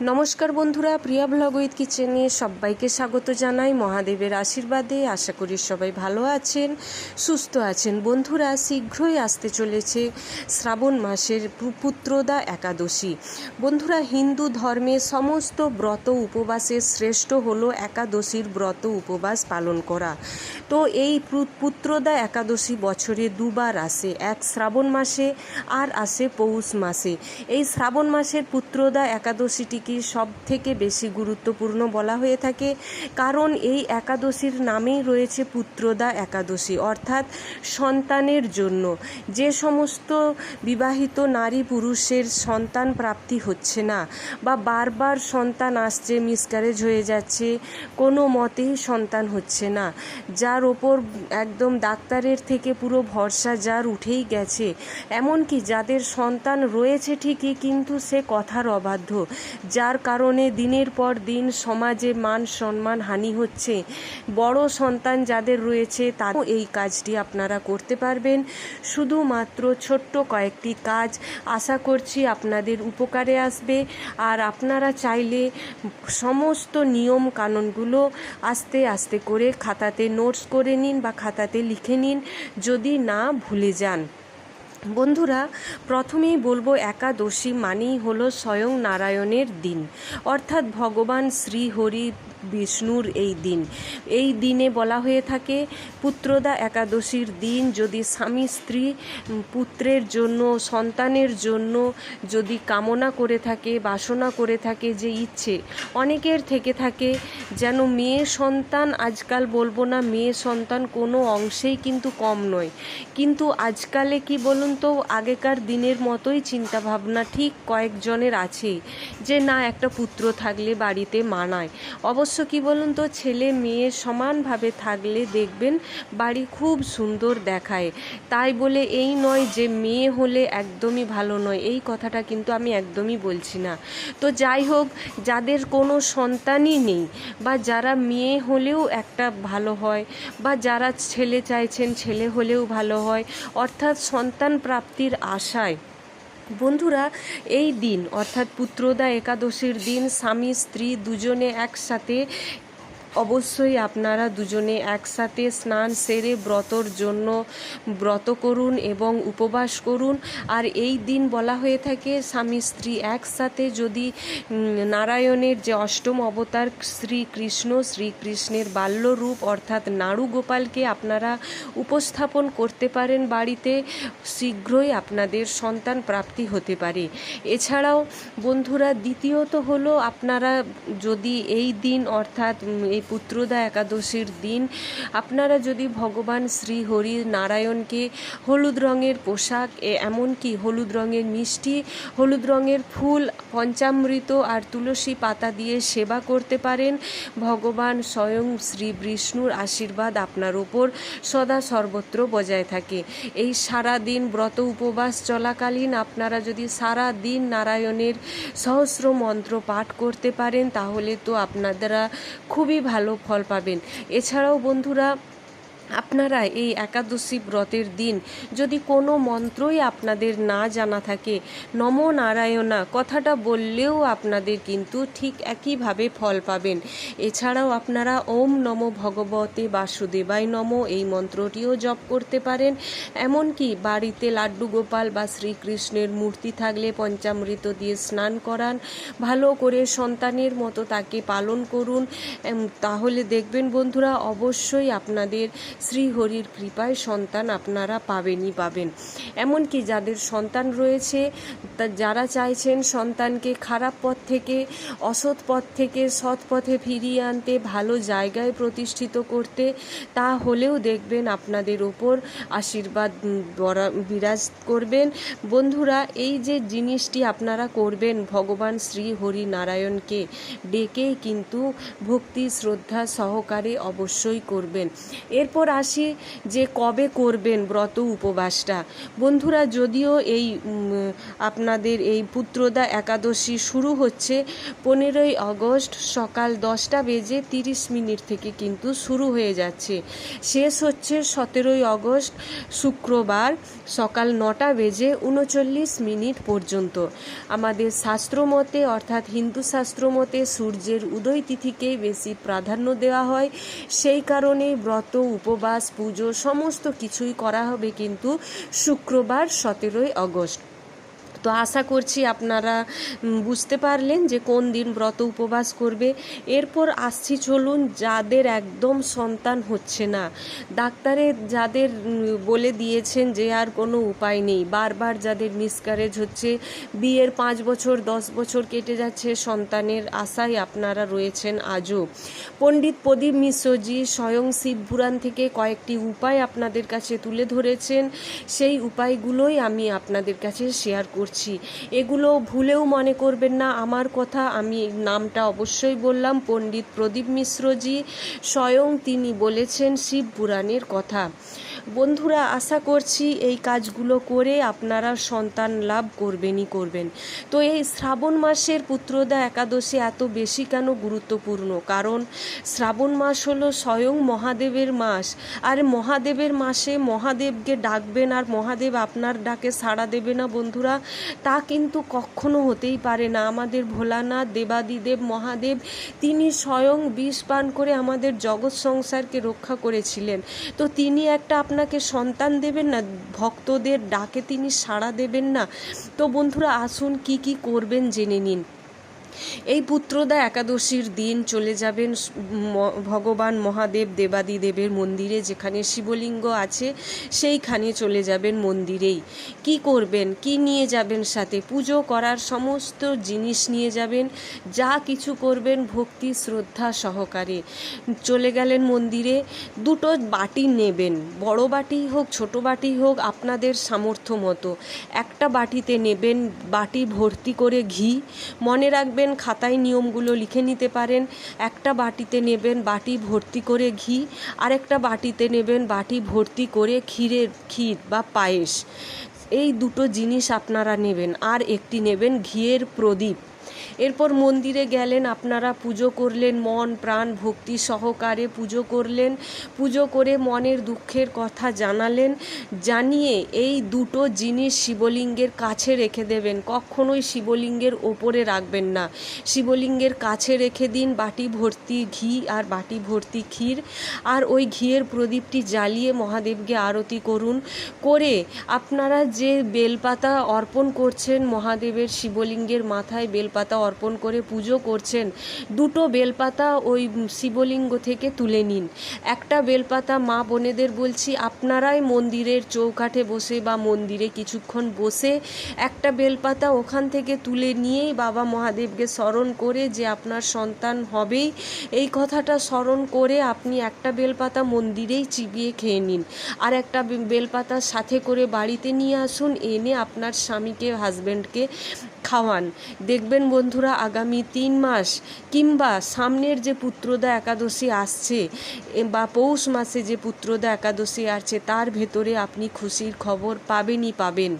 নমস্কার বন্ধুরা, প্রিয়া blog with কিচেনে সবাইকে স্বাগত জানাই। মহাদেবের আশীর্বাদে আশা করি সবাই ভালো আছেন, সুস্থ আছেন। বন্ধুরা, শীঘ্রই আসতে চলেছে শ্রাবণ মাসের পুত্রদা একাদশী। বন্ধুরা, হিন্দু ধর্মে সমস্ত ব্রত উপবাসের শ্রেষ্ঠ হলো একাদশীর ব্রত উপবাস পালন করা। তো এই পুত্রদা একাদশী বছরে দুবার আসে, এক শ্রাবণ মাসে আর আসে পৌষ মাসে। এই শ্রাবণ মাসের পুত্রদা একাদশীটিকে সব থেকে বেশি গুরুত্বপূর্ণ বলা হয়ে থাকে? কারণ এই একাদশীর নামেই রয়েছে পুত্রদা একাদশী, অর্থাৎ সন্তানের জন্য। যে সমস্ত বিবাহিত নারী পুরুষের সন্তান প্রাপ্তি হচ্ছে না, বা বারবার সন্তান আসছে মিসক্যারেজ হয়ে যাচ্ছে, কোনো মতেই সন্তান হচ্ছে না। যার ওপর একদম ডাক্তারের থেকে পুরো ভরসা যার উঠেই গেছে। এমনকি যাদের সন্তান রয়েছে ঠিকই, কিন্তু সে কথার অবাধ্য। যার কারণে দিনের পর দিন সমাজে মান সম্মান, হানি হচ্ছে। বড় সন্তান যাদের রয়েছে তাও এই কাজটি আপনারা করতে পারবেন। শুধুমাত্র ছোট্ট কয়েকটি কাজ আশা করছি আপনাদের উপকারে আসবে। আর আপনারা চাইলে সমস্ত নিয়ম কানুনগুলো আস্তে আস্তে করে খাতাতে নোটস করে নিন বা খাতাতে লিখে নিন। যদি না ভুলে যান বন্ধুরা প্রথমেই বলব একাদশী মানেই হলো স্বয়ং নারায়ণের দিন। অর্থাৎ ভগবান শ্রীহরি বিষ্ণুর এই দিন। এই দিনে বলা হয়ে থাকে, পুত্রদা একাদশীর দিন, যদি স্বামী স্ত্রী পুত্রের জন্য, সন্তানের জন্য যদি কামনা করে থাকে, বাসনা করে থাকে যে ইচ্ছে, অনেকের থেকে থাকে যেন মেয়ে সন্তান, আজকাল বলব না মেয়ে সন্তান কোনো অংশেই কিন্তু কম নয়। কিন্তু আজকালে কি বলুন তো, আগেকার দিনের মতোই চিন্তা ভাবনা ঠিক কয়েকজনের আছেই যে না, একটা পুত্র থাকলে বাড়িতে মানায়। অবশ্য কি বলুন তো, ছেলে মেয়ে সমানভাবে থাকলে দেখবেন বাড়ি খুব সুন্দর দেখায়। তাই বলে এই নয় যে মেয়ে হলে একদমই ভালো নয়, এই কথাটা কিন্তু আমি একদমই বলছি না। তো যাই হোক, যাদের কোনো সন্তানই নেই বা যারা মেয়ে হলেও একটা ভালো হয় বা যারা ছেলে চাইছেন ছেলে হলেও ভালো হয়, অর্থাৎ সন্তান প্রাপ্তির আশায় বন্ধুরা এই দিন অর্থাৎ পুত্রদা একাদশীর দিন স্বামী স্ত্রী দুজনে একসাথে অবশ্যই আপনারা দুজনে একসাথে স্নান সেরে ব্রতর জন্য ব্রত করুন এবং উপবাস করুন। আর এই দিন বলা হয়ে থাকে, স্বামী স্ত্রী একসাথে যদি নারায়ণের যে অষ্টম অবতার শ্রীকৃষ্ণ শ্রীকৃষ্ণের বাল্যরূপ অর্থাৎ নাড়ু গোপালকে আপনারা উপস্থাপন করতে পারেন বাড়িতে, শীঘ্রই আপনাদের সন্তান প্রাপ্তি হতে পারে। এছাড়াও বন্ধুরা, দ্বিতীয়ত হলো আপনারা যদি এই দিন অর্থাৎ এই পুত্রদা একাদশীর দিন, আপনারা যদি ভগবান শ্রী হরি নারায়ণকে হলুদ রঙের পোশাক এমনকি হলুদ রঙের মিষ্টি, হলুদ রঙের ফুল, পঞ্চামৃত আর তুলসী পাতা দিয়ে সেবা করতে পারেন, ভগবান স্বয়ং শ্রী বিষ্ণুর আশীর্বাদ আপনার ওপর সদা সর্বত্র বজায় থাকে। এই সারা দিন ব্রত উপবাস চলাকালীন আপনারা যদি সারা দিন নারায়ণের সহস্র মন্ত্র পাঠ করতে পারেন, তাহলে তো আপনারা খুবই ভালো ফল পাবেন। এছাড়াও বন্ধুরা আপনারা এই একাদশী ব্রতের দিন যদি কোনো মন্ত্রই আপনাদের না জানা থাকে, নম নারায়ণা, কথাটা বললেও আপনাদের কিন্তু ঠিক একইভাবে ফল পাবেন। এছাড়াও আপনারা ওম নম ভগবতে বাসুদেবাই নম এই মন্ত্রটিও জপ করতে পারেন। এমনকি বাড়িতে লাড্ডু গোপাল বা শ্রীকৃষ্ণের মূর্তি থাকলে পঞ্চামৃত দিয়ে স্নান করান। ভালো করে সন্তানের মতো তাকে পালন করুন। তাহলে দেখবেন বন্ধুরা, অবশ্যই আপনাদের শ্রীহরির কৃপায় সন্তান আপনারা পাবেনই পাবেন। এমনকি যাদের সন্তান রয়েছে যারা চাইছেন সন্তানকে খারাপ পথ থেকে, অসৎ পথ থেকে, সৎ পথে ফিরিয়ে আনতে, ভালো জায়গায় প্রতিষ্ঠিত করতে, তা হলেও দেখবেন আপনাদের ওপর আশীর্বাদ বিরাজ করবেন। বন্ধুরা, এই যে জিনিসটি আপনারা করবেন ভগবান শ্রী হরি নারায়ণকে ডেকে কিন্তু ভক্তি, শ্রদ্ধা সহকারে অবশ্যই করবেন। এরপর এরপর আসি যে কবে করবেন ব্রত উপবাসটা। বন্ধুরা, যদিও এই আপনাদের এই পুত্রদা একাদশী শুরু হচ্ছে, পনেরোই আগস্ট সকাল দশটা বেজে তিরিশ মিনিট থেকে কিন্তু শুরু হয়ে যাচ্ছে। শেষ হচ্ছে সতেরোই আগস্ট শুক্রবার সকাল নটা বেজে উনচল্লিশ মিনিট পর্যন্ত। আমাদের শাস্ত্র মতে অর্থাৎ হিন্দু শাস্ত্র মতে সূর্যের উদয় তিথিকেই বেশি প্রাধান্য দেওয়া হয়। সেই কারণেই ব্রত উপবাস পুজো সমস্ত কিছুই করা হবে কিন্তু শুক্রবার সতেরোই আগস্ট। তো আশা করছি আপনারা বুঝতে পারলেন যে কোন দিন ব্রত উপবাস করবে। এরপর আসছি চলুন, যাদের একদম সন্তান হচ্ছে না। ডাক্তারে যাদের বলে দিয়েছেন যে আর কোনো উপায় নেই। বারবার যাদের মিসকারেজ হচ্ছে, বিয়ের পাঁচ বছর, দশ বছর কেটে যাচ্ছে, সন্তানের আশায় আপনারা রয়েছেন আজও। পণ্ডিত প্রদীপ মিশ্রজি স্বয়ং শিব পুরাণ থেকে কয়েকটি উপায় আপনাদের কাছে তুলে ধরেছেন। সেই উপায়গুলোই আমি আপনাদের কাছে শেয়ার করছি। এগুলো ভুলেও মনে করবেন না, আমার কথা। আমি নামটা অবশ্যই বললাম, পণ্ডিত প্রদীপ মিশ্রজি। স্বয়ং তিনি বলেছেন শিব পুরাণের কথা। বন্ধুরা, আশা করছি এই কাজগুলো করে আপনারা সন্তান লাভ করবেনই করবেন। তো এই শ্রাবণ মাসের পুত্রদা একাদশী এত বেশি কেন গুরুত্বপূর্ণ? কারণ শ্রাবণ মাস হলো স্বয়ং মহাদেবের মাস। আর মহাদেবের মাসে মহাদেবকে ডাকবেন আর মহাদেব আপনার ডাকে সাড়া দেবে না বন্ধুরা, তা কিন্তু কখনো হতেই পারে না। আমাদের ভোলানাথ, দেবাদিদেব, মহাদেব, তিনি স্বয়ং বিষ পান করে আমাদের জগৎ সংসারকে রক্ষা করেছিলেন। তো তিনি একটা আপনাকে সন্তান দেবেন না, ভক্তদের ডাকে তিনি সাড়া দেবেন না। তো বন্ধুরা, আসুন কি কি করবেন জেনে নিন। এই পুত্রদা একাদশীর দিন চলে যাবেন ভগবান মহাদেব দেবাদি দেবের মন্দিরে যেখানে শিবলিঙ্গ আছে, সেইখানে চলে যাবেন মন্দিরেই। কি করবেন? কি নিয়ে যাবেন সাথে? পুজো করার সমস্ত জিনিস নিয়ে যাবেন, যা কিছু করবেন ভক্তি, শ্রদ্ধা সহকারে। চলে গেলেন মন্দিরে, দুটো বাটি নেবেন। বড় বাটি হোক, ছোট বাটি হোক, আপনাদের সামর্থ্য মতো। একটা বাটিতে নেবেন, বাটি ভর্তি করে ঘি। মনে রাখবেন খাতায় নিয়মগুলো লিখে নিতে পারেন। একটা বাটিতে নেবেন বাটি ভর্তি করে ঘি আর একটা বাটিতে নেবেন বাটি ভর্তি করে ক্ষীরের ক্ষীর বা পায়েস। এই দুটো জিনিস আপনারা নেবেন। আর একটি নেবেন ঘিয়ের প্রদীপ। এরপর মন্দিরে গেলেন, আপনারা পুজো করলেন, মন, প্রাণ, ভক্তি সহকারে পুজো করলেন। পুজো করে মনের দুঃখের কথা জানালেন। জানিয়ে এই দুটো জিনিস শিবলিঙ্গের কাছে রেখে দেবেন। কখনোই শিবলিঙ্গের ওপরে রাখবেন না। শিবলিঙ্গের কাছে রেখে দিন, বাটি ভর্তি ঘি আর বাটি ভর্তি ক্ষীর। আর ওই ঘিয়ের প্রদীপটি জ্বালিয়ে মহাদেবকে আরতি করুন। করে আপনারা যে বেলপাতা অর্পণ করছেন মহাদেবের শিবলিঙ্গের মাথায় বেলপাতা অর্পণ করে পুজো করছেন, দুটো বেলপাতা ওই শিবলিঙ্গ থেকে তুলে নিন। একটা বেলপাতা মা বোনেদের বলছি, আপনারাই মন্দিরের চৌকাঠে বসে বা মন্দিরে কিছুক্ষণ বসে একটা বেলপাতা ওখান থেকে তুলে নিয়েই বাবা মহাদেবকে স্মরণ করে যে আপনার সন্তান হবেই। এই কথাটা স্মরণ করে আপনি একটা বেলপাতা মন্দিরেই চিবিয়ে খেয়ে নিন। আর একটা বেলপাতা সাথে করে বাড়িতে নিয়ে আসুন, এনে আপনার স্বামীকে হাজব্যান্ডকে খাওয়ান। দেখবেন বন্ধুরা, আগামী তিন মাস কিংবা সামনের যে পুত্রদা একাদশী আসছে বা পৌষ মাসে যে পুত্রদা একাদশী আসছে, তার ভেতরে আপনি খুশির খবর পাবেনই পাবেন।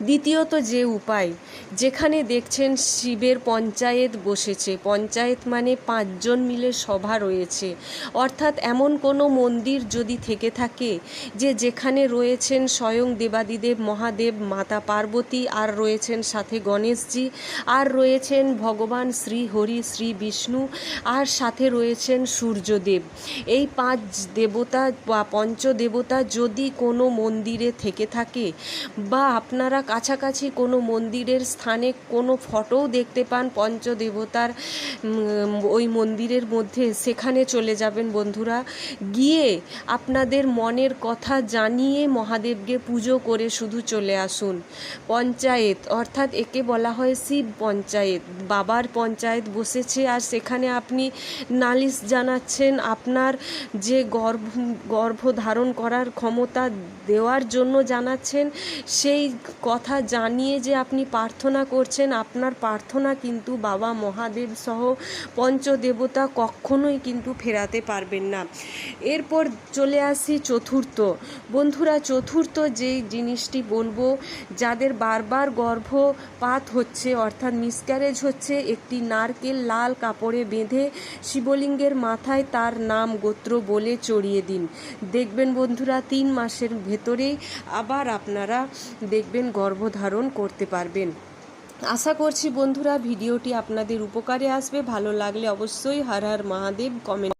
দ্বিতীয়ত যে উপায়, যেখানে দেখছেন শিবের পঞ্চায়েত বসেছে। পঞ্চায়েত মানে পাঁচজন মিলে সভা রয়েছে। অর্থাৎ এমন কোনো মন্দির যদি থেকে থাকে যে যেখানে রয়েছেন স্বয়ং দেবাদিদেব, মহাদেব, মাতা পার্বতী, আর রয়েছেন সাথে গণেশজি, আর রয়েছেন ভগবান শ্রী হরি, শ্রী বিষ্ণু, আর সাথে রয়েছেন সূর্যদেব। এই পাঁচ দেবতা বা পঞ্চদেবতা যদি কোনো মন্দিরে থেকে থাকে বা আপনারা কাছাকাছি কোনো মন্দিরের স্থানে কোনো ফটোও দেখতে পান পঞ্চদেবতার ওই মন্দিরের মধ্যে, সেখানে চলে যাবেন বন্ধুরা। গিয়ে আপনাদের মনের কথা জানিয়ে মহাদেবকে পুজো করে শুধু চলে আসুন। পঞ্চায়েত, অর্থাৎ একে বলা হয় শিব পঞ্চায়েত। বাবার পঞ্চায়েত বসেছে আর সেখানে আপনি নালিশ জানাচ্ছেন আপনার যে গর্ভ গর্ভ ধারণ করার ক্ষমতা দেওয়ার জন্য জানাচ্ছেন। সেই কথা জানিয়ে যে আপনি প্রার্থনা করছেন, আপনার প্রার্থনা কিন্তু বাবা মহাদেব সহ পঞ্চদেবতা কখনোই কিন্তু ফেরাতে পারবেন না। এরপর চলে আসি চতুর্থ। বন্ধুরা, চতুর্থ যেই জিনিসটি বলব, যাদের বারবার গর্ভপাত হচ্ছে, অর্থাৎ মিসক্যারেজ হচ্ছে, একটি নারকেল লাল কাপড়ে বেঁধে শিবলিঙ্গের মাথায় তার নাম গোত্র বলে চড়িয়ে দিন। দেখবেন বন্ধুরা, তিন মাসের ভেতরেই আবার আপনারা দেখবেন গর্ভধারণ করতে পারবেন। আশা করছি বন্ধুরা ভিডিওটি আপনাদের উপকারে আসবে। ভালো লাগলে অবশ্যই হর হর মহাদেব কমেন্ট